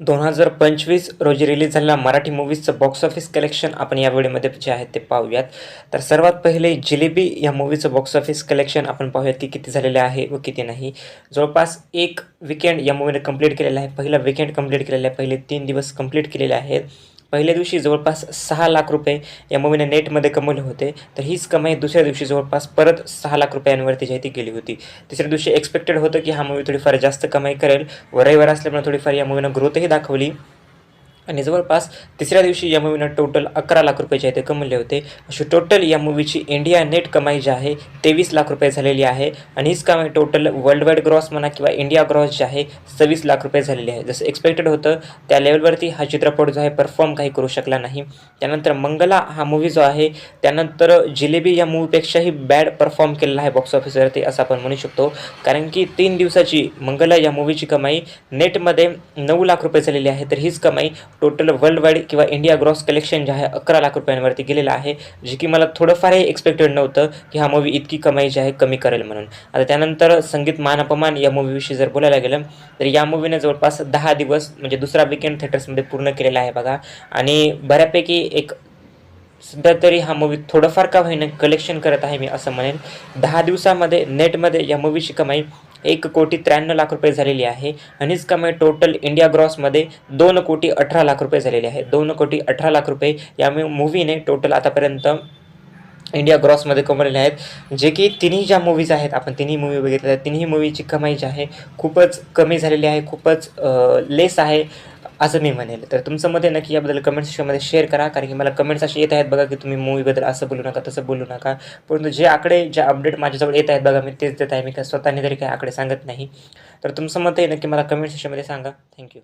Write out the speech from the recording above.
दोन हजार पंचवीस रोजी रिलीज झालेल्या मराठी मूवीजचं बॉक्स ऑफिस कलेक्शन आपण या व्हिडिओमध्ये जे आहे ते पाहूयात. तर सर्वात पहिले जिलेबी या मूवीचं बॉक्स ऑफिस कलेक्शन आपण पाहूयात की किती झालेले आहे व किती नाही. जवळपास एक विकेंड या मूवीने कंप्लीट केलेलं आहे. पहिला विकेंड कंप्लीट केलेला आहे. पहिले तीन दिवस कंप्लीट केलेले आहेत. पहिल्या दिवशी जवळपास सहा लाख रुपये या मूवीने नेटमध्ये कमवले होते. तर हीच कमाई दुसऱ्या दिवशी जवळपास परत सहा लाख रुपयांवरती जी आहे ती गेली होती. तिसऱ्या दिवशी एक्सपेक्टेड होतं की हा मूवी थोडीफार जास्त कमाई करेल. व रविवार असल्यामुळे थोडीफार या मूवीनं ग्रोथही दाखवली. आणि जवळपास तिसऱ्या दिवशी या मूवीनं टोटल अकरा लाख रुपये जे आहे ते कमवले होते. अशी टोटल या मूवीची इंडिया नेट कमाई जी आहे तेवीस लाख रुपये झालेली आहे. आणि हीच कमाई टोटल वर्ल्ड वाईड ग्रॉस म्हणा किंवा इंडिया ग्रॉस जे आहे सव्वीस लाख रुपये झालेली आहे. जसं एक्सपेक्टेड होतं त्या लेवलवरती हा चित्रपट जो आहे परफॉर्म काही करू शकला नाही. त्यानंतर मंगला हा मूवी जो आहे त्यानंतर जिलेबी या मूवीपेक्षाही बॅड परफॉर्म केलेला आहे बॉक्स ऑफिसवरती असं आपण म्हणू शकतो. कारण की तीन दिवसाची मंगला या मूवीची कमाई नेटमध्ये नऊ लाख रुपये झालेली आहे तर हीच कमाई टोटल वर्ल्ड वाईड किंवा इंडिया ग्रॉस कलेक्शन जे आहे अकरा लाख रुपयांवरती गेलेलं आहे जे की मला थोडंफारही एक्सपेक्टेड नव्हतं की हा मूवी इतकी कमाई जी आहे कमी करेल म्हणून. आता त्यानंतर संगीत मान अपमान या मूवीविषयी जर बोलायला गेलं तर या मूवीने जवळपास दहा दिवस म्हणजे दुसरा विकेंड थिएटर्समध्ये पूर्ण केलेला आहे बघा. आणि बऱ्यापैकी एक सध्या तरी हा मूवी थोडंफार का होईना कलेक्शन करत आहे मी असं म्हणेन. दहा दिवसामध्ये नेटमध्ये या मूवीची कमाई एक कोटी त्र्याण्णव लाख रुपये झालेली आहे. आणि हीच टोटल इंडिया ग्रॉसमध्ये दोन कोटी अठरा लाख रुपये झालेले आहे. दोन कोटी अठरा लाख रुपये या मूवीने टोटल आतापर्यंत इंडिया ग्रॉसमध्ये कमवलेले आहेत. जे की तिन्ही ज्या मूवीज आहेत आपण तिन्ही मूवी बघितल्या तिन्ही मूवीची कमाई जी आहे खूपच कमी झालेली आहे. खूपच लेस आहे. असं मी म्हणेल. तर तुमचं मत आहे नक्की याबद्दल कमेंट सेक्शनमध्ये शेअर करा कारण की मला कमेंट्स असे येत आहेत बघा की तुम्ही मूवीबद्दल असं बोलू नका तसं बोलू नका. परंतु जे आकडे जे अपडेट माझ्याजवळ येत आहेत बघा मी तेच देत आहे. मी काय स्वतःने तरी काही आकडे सांगत नाही. तर तुमचं मत आहे नक्की मला कमेंट सेक्शनमध्ये सांगा. थँक्यू